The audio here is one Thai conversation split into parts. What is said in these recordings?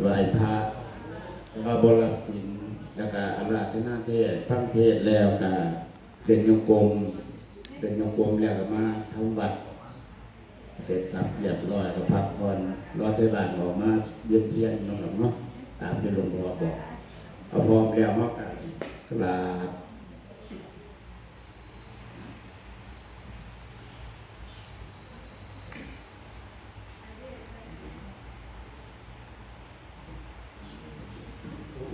ไหว้พระแล้วก็บรับศีลแล้วก็อาราธนาเทศฟังเทศแล้วก็เดินโยกมเดินโยกมแล้วก็มาทำวัดเสร็จสับเรียบลอยก็พักผ่อนรอเทศบาลออกมาเยี่ยมเทียนน้องหลงเนาะตามที่หลวงพ่อบอกเอาพร้อมแล้วมากันกราบ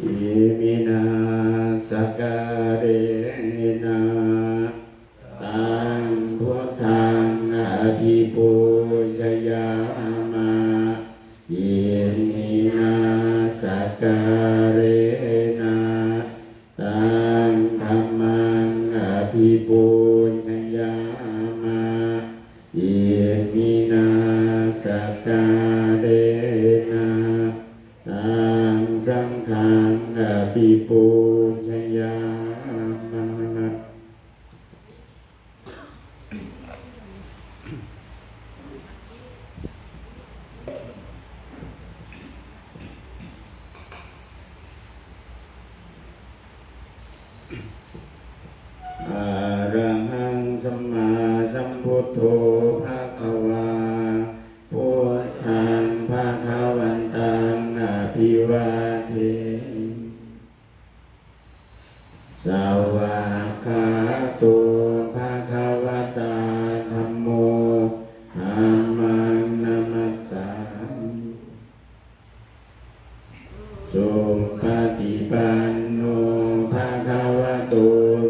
มินาสการเรนาตังพุทธังอภิปูชยามาอิ ยามาอะ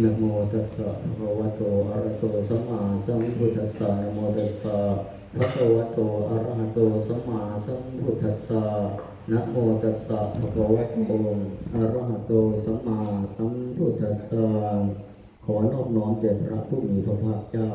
นะโมตัสสะภะคะวะโตอะระหโตสัมมาสัมพุทธัสสะนะโมตัสสะภะคะวะโตอะระหะโตสัมมาสัมพุทธัสสะนะโมตัสสะภะคะวะโตอะระหะโตสัมมาสัมพุทธัสสะขอนอบน้อมแด่พระผู้มีพระภาคเจ้า